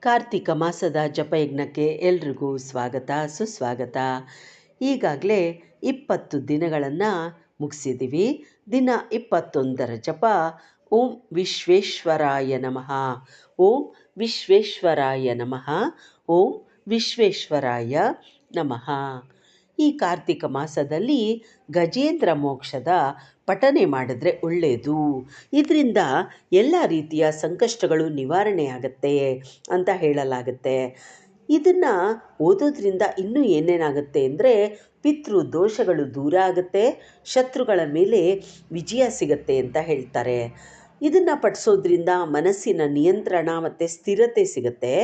ಕಾರ್ತಿಕ ಮಾಸದ ಜಪಯಜ್ಞಕ್ಕೆ ಎಲ್ರಿಗೂ ಸ್ವಾಗತ, ಸುಸ್ವಾಗತ. ಈಗಾಗಲೇ ಇಪ್ಪತ್ತು ದಿನಗಳನ್ನು ಮುಗಿಸಿದ್ದೀವಿ ದಿನ ಇಪ್ಪತ್ತೊಂದರ ಜಪ, ಓಂ ವಿಶ್ವೇಶ್ವರಾಯ ನಮಃ. ಓಂ ವಿಶ್ವೇಶ್ವರಾಯ ನಮಃ. ಓಂ ವಿಶ್ವೇಶ್ವರಾಯ ನಮಃ. ಈ ಕಾರ್ತಿಕ ಮಾಸದಲ್ಲಿ ಗಜೇಂದ್ರ ಮೋಕ್ಷದ ಪಠನೆ ಮಾಡಿದ್ರೆ ಒಳ್ಳೆಯದು ಇದರಿಂದ ಎಲ್ಲ ರೀತಿಯ ಸಂಕಷ್ಟಗಳು ನಿವಾರಣೆ ಆಗುತ್ತೆ ಅಂತ ಹೇಳಲಾಗುತ್ತೆ. ಇದನ್ನು ಓದೋದ್ರಿಂದ ಇನ್ನೂ ಏನೇನಾಗುತ್ತೆ ಅಂದರೆ ಪಿತೃ ದೋಷಗಳು ದೂರ ಆಗುತ್ತೆ, ಶತ್ರುಗಳ ಮೇಲೆ ವಿಜಯ ಸಿಗುತ್ತೆ ಅಂತ ಹೇಳ್ತಾರೆ. ಇದನ್ನು ಪಠಿಸೋದ್ರಿಂದ ಮನಸ್ಸಿನ ನಿಯಂತ್ರಣ ಮತ್ತು ಸ್ಥಿರತೆ ಸಿಗುತ್ತೆ,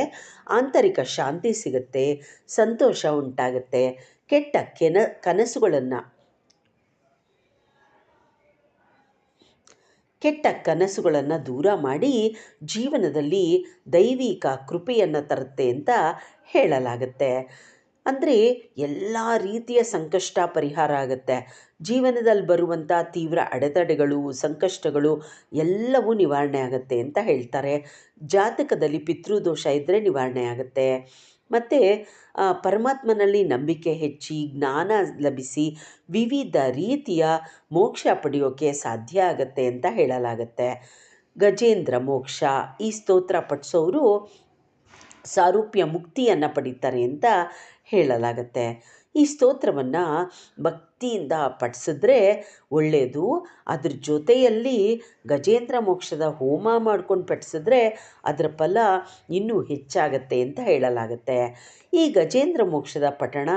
ಆಂತರಿಕ ಶಾಂತಿ ಸಿಗುತ್ತೆ, ಸಂತೋಷ ಉಂಟಾಗುತ್ತೆ. ಕೆಟ್ಟ ಕೆನ, ಕನಸುಗಳನ್ನು. ಕೆಟ್ಟ ಕನಸುಗಳನ್ನು ದೂರ ಮಾಡಿ ಜೀವನದಲ್ಲಿ ದೈವಿಕ ಕೃಪೆಯನ್ನು ತರುತ್ತೆ ಅಂತ ಹೇಳಲಾಗುತ್ತೆ. ಅಂದರೆ ಎಲ್ಲ ರೀತಿಯ ಸಂಕಷ್ಟ ಪರಿಹಾರ ಆಗುತ್ತೆ. ಜೀವನದಲ್ಲಿ ಬರುವಂಥ ತೀವ್ರ ಅಡೆತಡೆಗಳು, ಸಂಕಷ್ಟಗಳು ಎಲ್ಲವೂ ನಿವಾರಣೆ ಆಗುತ್ತೆ ಅಂತ ಹೇಳ್ತಾರೆ. ಜಾತಕದಲ್ಲಿ ಪಿತೃದೋಷ ಇದ್ದರೆ ನಿವಾರಣೆ ಆಗುತ್ತೆ. ಮತ್ತು ಪರಮಾತ್ಮನಲ್ಲಿ ನಂಬಿಕೆ ಹೆಚ್ಚಿ, ಜ್ಞಾನ ಲಭಿಸಿ, ವಿವಿಧ ರೀತಿಯ ಮೋಕ್ಷ ಪಡೆಯೋಕ್ಕೆ ಸಾಧ್ಯ ಆಗುತ್ತೆ ಅಂತ ಹೇಳಲಾಗತ್ತೆ. ಗಜೇಂದ್ರ ಮೋಕ್ಷ, ಈ ಸ್ತೋತ್ರ ಪಠಿಸೋರು ಸಾರೂಪ್ಯ ಮುಕ್ತಿಯನ್ನು ಪಡೀತಾರೆ ಅಂತ ಹೇಳಲಾಗುತ್ತೆ. ಈ ಸ್ತೋತ್ರವನ್ನು ಭಕ್ತಿಯಿಂದ ಪಠಿಸಿದ್ರೆ ಒಳ್ಳೆಯದು ಅದ್ರ ಜೊತೆಯಲ್ಲಿ ಗಜೇಂದ್ರ ಮೋಕ್ಷದ ಹೋಮ ಮಾಡ್ಕೊಂಡು ಪಠಿಸಿದ್ರೆ ಅದರ ಫಲ ಇನ್ನೂ ಹೆಚ್ಚಾಗತ್ತೆ ಅಂತ ಹೇಳಲಾಗುತ್ತೆ. ಈ ಗಜೇಂದ್ರ ಮೋಕ್ಷದ ಪಠಣ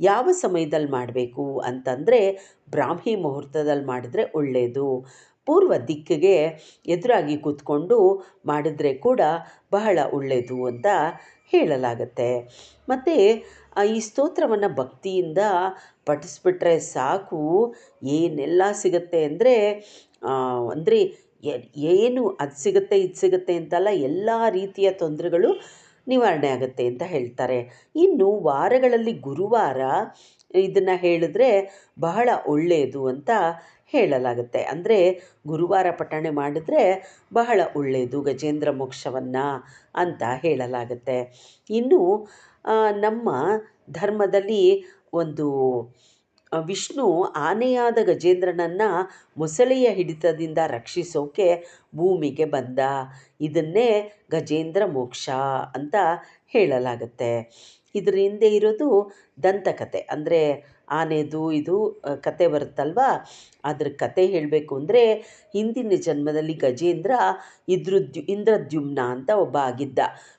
ಯಾವ ಸಮಯದಲ್ಲಿ ಮಾಡಬೇಕು ಅಂತಂದರೆ ಬ್ರಾಹ್ಮಿ ಮುಹೂರ್ತದಲ್ಲಿ ಮಾಡಿದ್ರೆ ಒಳ್ಳೆಯದು ಪೂರ್ವ ದಿಕ್ಕಿಗೆ ಎದುರಾಗಿ ಕೂತ್ಕೊಂಡು ಮಾಡಿದರೆ ಕೂಡ ಬಹಳ ಒಳ್ಳೆಯದು ಅಂತ ಹೇಳಲಾಗುತ್ತೆ. ಮತ್ತು ಈ ಸ್ತೋತ್ರವನ್ನು ಭಕ್ತಿಯಿಂದ ಪಠಿಸ್ಬಿಟ್ರೆ ಸಾಕು. ಏನೆಲ್ಲ ಸಿಗುತ್ತೆ ಅಂದರೆ ಅಂದರೆ ಏನು ಅದು ಸಿಗುತ್ತೆ, ಇದು ಸಿಗುತ್ತೆ ಅಂತಲ್ಲ ಎಲ್ಲ ರೀತಿಯ ತೊಂದರೆಗಳು ನಿವಾರಣೆ ಆಗುತ್ತೆ ಅಂತ ಹೇಳ್ತಾರೆ. ಇನ್ನು ವಾರಗಳಲ್ಲಿ ಗುರುವಾರ ಇದನ್ನು ಹೇಳಿದ್ರೆ ಬಹಳ ಒಳ್ಳೆಯದು ಅಂತ ಹೇಳಲಾಗುತ್ತೆ. ಅಂದರೆ ಗುರುವಾರ ಪಠಣೆ ಮಾಡಿದ್ರೆ ಬಹಳ ಒಳ್ಳೆಯದು ಗಜೇಂದ್ರ ಮೋಕ್ಷವನ್ನು ಅಂತ ಹೇಳಲಾಗುತ್ತೆ. ಇನ್ನು ನಮ್ಮ ಧರ್ಮದಲ್ಲಿ ಒಂದು ವಿಷ್ಣು ಆನೆಯಾದ ಗಜೇಂದ್ರನನ್ನು ಮೊಸಳೆಯ ಹಿಡಿತದಿಂದ ರಕ್ಷಿಸೋಕೆ ಭೂಮಿಗೆ ಬಂದ. ಇದನ್ನೇ ಗಜೇಂದ್ರ ಮೋಕ್ಷ ಅಂತ ಹೇಳಲಾಗುತ್ತೆ. ಇದರ ಹಿಂದೆ ಇರೋದು ದಂತಕತೆ. ಅಂದರೆ ಆನೆದು ಇದು ಕತೆ ಬರುತ್ತಲ್ವ? ಅದ್ರ ಕತೆ ಹೇಳಬೇಕು ಅಂದರೆ, ಹಿಂದಿನ ಜನ್ಮದಲ್ಲಿ ಗಜೇಂದ್ರ ಇದ್ರುದ್ಯು ಇಂದ್ರದ್ಯುಮ್ನ ಅಂತ ಒಬ್ಬ ಆಗಿದ್ದ.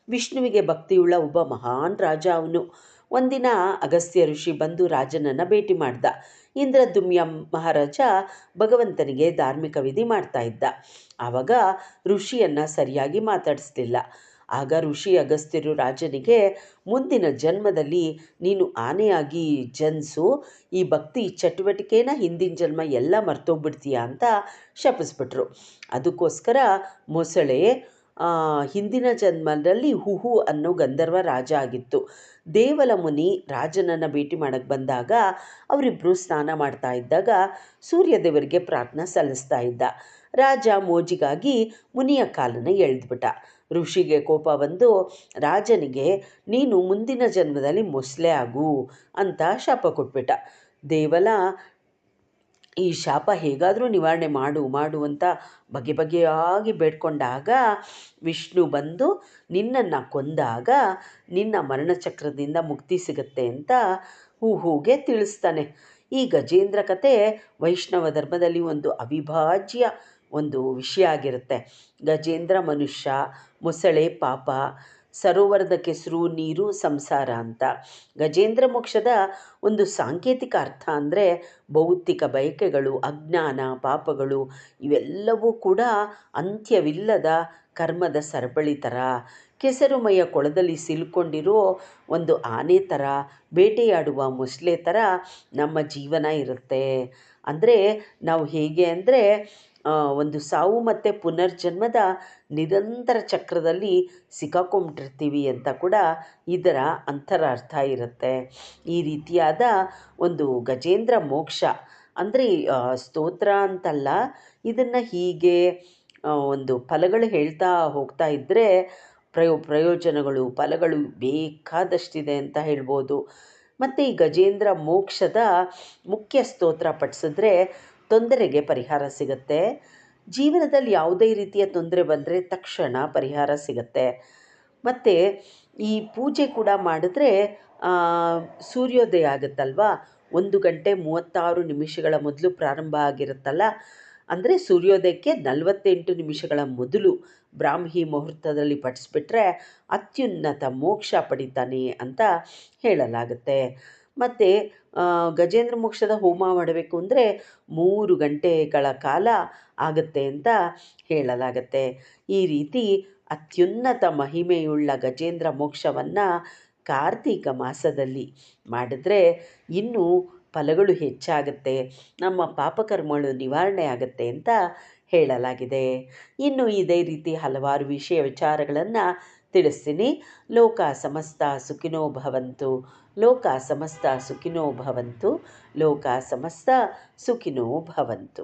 ವಿಷ್ಣುವಿಗೆ ಭಕ್ತಿಯುಳ್ಳ ಒಬ್ಬ ಮಹಾನ್ ರಾಜ ಅವನು. ಒಂದಿನ ಅಗಸ್ತ್ಯ ಋಷಿ ಬಂದು ರಾಜನನ್ನು ಭೇಟಿ ಮಾಡ್ದ. ಇಂದ್ರದುಮ್ಯ ಮಹಾರಾಜ ಭಗವಂತನಿಗೆ ಧಾರ್ಮಿಕ ವಿಧಿ ಮಾಡ್ತಾ ಇದ್ದ. ಆವಾಗ ಋಷಿಯನ್ನು ಸರಿಯಾಗಿ ಮಾತಾಡಿಸ್ಲಿಲ್ಲ. ಆಗ ಋಷಿ ಅಗಸ್ತ್ಯರು ರಾಜನಿಗೆ, ಮುಂದಿನ ಜನ್ಮದಲ್ಲಿ ನೀನು ಆನೆಯಾಗಿ ಜನಿಸು, ಈ ಭಕ್ತಿ ಚಟುವಟಿಕೆನ ಹಿಂದಿನ ಜನ್ಮ ಎಲ್ಲ ಮರ್ತೋಗ್ಬಿಡ್ತೀಯ ಅಂತ ಶಪಿಸ್ಬಿಟ್ರು. ಅದಕ್ಕೋಸ್ಕರ ಮೊಸಳೆ ಹಿಂದಿನ ಜನ್ಮದಲ್ಲಿ ಹುಹು ಅನ್ನೋ ಗಂಧರ್ವ ರಾಜ ಆಗಿತ್ತು. ದೇವಲ ಮುನಿ ರಾಜನನ್ನು ಭೇಟಿ ಮಾಡಕ್ಕೆ ಬಂದಾಗ ಅವರಿಬ್ಬರು ಸ್ನಾನ ಮಾಡ್ತಾ ಇದ್ದಾಗ ಸೂರ್ಯದೇವರಿಗೆ ಪ್ರಾರ್ಥನೆ ಸಲ್ಲಿಸ್ತಾ ಇದ್ದ. ರಾಜ ಮೋಜಿಗಾಗಿ ಮುನಿಯ ಕಾಲನ್ನು ಎಳೆದ್ಬಿಟ್ಟ. ಋಷಿಗೆ ಕೋಪ ಬಂದು, ರಾಜನಿಗೆ ನೀನು ಮುಂದಿನ ಜನ್ಮದಲ್ಲಿ ಮೊಸಳೆ ಆಗು ಅಂತ ಶಾಪ ಕೊಟ್ಬಿಟ್ಟ. ದೇವಲ, ಈ ಶಾಪ ಹೇಗಾದರೂ ನಿವಾರಣೆ ಮಾಡು ಮಾಡು ಅಂತ ಬಗೆ ಬಗೆಯಾಗಿ ಬೇಡ್ಕೊಂಡಾಗ ವಿಷ್ಣು ಬಂದು ನಿನ್ನನ್ನು ಕೊಂದಾಗ ನಿನ್ನ ಮರಣಚಕ್ರದಿಂದ ಮುಕ್ತಿ ಸಿಗುತ್ತೆ ಅಂತ ಹೂಗೆ ತಿಳಿಸ್ತಾನೆ. ಈ ಗಜೇಂದ್ರ ಕತೆ ವೈಷ್ಣವ ಧರ್ಮದಲ್ಲಿ ಒಂದು ಅವಿಭಾಜ್ಯ ಒಂದು ವಿಷಯ ಆಗಿರುತ್ತೆ. ಗಜೇಂದ್ರ ಮನುಷ್ಯ, ಮೊಸಳೆ ಪಾಪ ಸರೋವರದ ಕೆಸರು ನೀರು ಸಂಸಾರ ಅಂತ. ಗಜೇಂದ್ರ ಮೋಕ್ಷದ ಒಂದು ಸಾಂಕೇತಿಕ ಅರ್ಥ ಅಂದರೆ ಭೌತಿಕ ಬಯಕೆಗಳು, ಅಜ್ಞಾನ, ಪಾಪಗಳು ಇವೆಲ್ಲವೂ ಕೂಡ ಅಂತ್ಯವಿಲ್ಲದ ಕರ್ಮದ ಸರಪಳಿ ಥರ ಕೆಸರುಮಯ ಕೊಳದಲ್ಲಿ ಸಿಲುಕೊಂಡಿರೋ ಒಂದು ಆನೆ ಥರ ಬೇಟೆಯಾಡುವ ಮೊಸಳೆ ಥರ ನಮ್ಮ ಜೀವನ ಇರುತ್ತೆ. ಅಂದರೆ ನಾವು ಹೇಗೆ ಅಂದರೆ ಒಂದು ಸಾವು ಮತ್ತು ಪುನರ್ಜನ್ಮದ ನಿರಂತರ ಚಕ್ರದಲ್ಲಿ ಸಿಕ್ಕಾಕೊಂಡಿರ್ತೀವಿ ಅಂತ ಕೂಡ ಇದರ ಅಂತರಾರ್ಥ ಇರುತ್ತೆ. ಈ ರೀತಿಯಾದ ಒಂದು ಗಜೇಂದ್ರ ಮೋಕ್ಷ, ಅಂದರೆ ಸ್ತೋತ್ರ ಅಂತಲ್ಲ, ಇದನ್ನು ಹೀಗೆ ಒಂದು ಫಲಗಳು ಹೇಳ್ತಾ ಹೋಗ್ತಾ ಇದ್ದರೆ ಪ್ರಯೋ, ಪ್ರಯೋಜನಗಳು, ಫಲಗಳು ಬೇಕಾದಷ್ಟಿದೆ ಅಂತ ಹೇಳ್ಬೋದು. ಮತ್ತು ಈ ಗಜೇಂದ್ರ ಮೋಕ್ಷದ ಮುಖ್ಯ ಸ್ತೋತ್ರ ಪಠಿಸಿದ್ರೆ ತೊಂದರೆಗೆ ಪರಿಹಾರ ಸಿಗುತ್ತೆ. ಜೀವನದಲ್ಲಿ ಯಾವುದೇ ರೀತಿಯ ತೊಂದರೆ ಬಂದರೆ ತಕ್ಷಣ ಪರಿಹಾರ ಸಿಗುತ್ತೆ. ಮತ್ತು ಈ ಪೂಜೆ ಕೂಡ ಮಾಡಿದ್ರೆ ಸೂರ್ಯೋದಯ ಆಗುತ್ತಲ್ವಾ? ಒಂದು ಗಂಟೆ ಮೂವತ್ತಾರು ನಿಮಿಷಗಳ ಮೊದಲು ಪ್ರಾರಂಭ ಆಗಿರುತ್ತಲ್ಲ? ಅಂದರೆ ಸೂರ್ಯೋದಯಕ್ಕೆ ನಲವತ್ತೆಂಟು ನಿಮಿಷಗಳ ಮೊದಲು ಬ್ರಾಹ್ಮಿ ಮುಹೂರ್ತದಲ್ಲಿ ಪಠಿಸ್ಬಿಟ್ರೆ ಅತ್ಯುನ್ನತ ಮೋಕ್ಷ ಪಡಿತಾನೆ ಅಂತ ಹೇಳಲಾಗುತ್ತೆ. ಮತ್ತು ಗಜೇಂದ್ರ ಮೋಕ್ಷದ ಹೋಮ ಮಾಡಬೇಕು ಅಂದರೆ ಮೂರು ಗಂಟೆಗಳ ಕಾಲ ಆಗುತ್ತೆ ಅಂತ ಹೇಳಲಾಗತ್ತೆ. ಈ ರೀತಿ ಅತ್ಯುನ್ನತ ಮಹಿಮೆಯುಳ್ಳ ಗಜೇಂದ್ರ ಮೋಕ್ಷವನ್ನು ಕಾರ್ತೀಕ ಮಾಸದಲ್ಲಿ ಮಾಡಿದ್ರೆ ಇನ್ನೂ ಫಲಗಳು ಹೆಚ್ಚಾಗುತ್ತೆ. ನಮ್ಮ ಪಾಪಕರ್ಮಗಳು ನಿವಾರಣೆ ಆಗುತ್ತೆ ಅಂತ ಹೇಳಲಾಗಿದೆ. ಇನ್ನು ಇದೇ ರೀತಿ ಹಲವಾರು ವಿಷಯ ವಿಚಾರಗಳನ್ನು ತಿಳಿಸ್ತೀನಿ. ಲೋಕ ಸಮಸ್ತ ಸುಖಿನೋ ಭವಂತು. ಲೋಕ ಸಮಸ್ತ ಸುಖಿನೋ ಭವಂತು ಲೋಕ ಸಮಸ್ತ ಸುಖಿನೋ ಭವಂತು.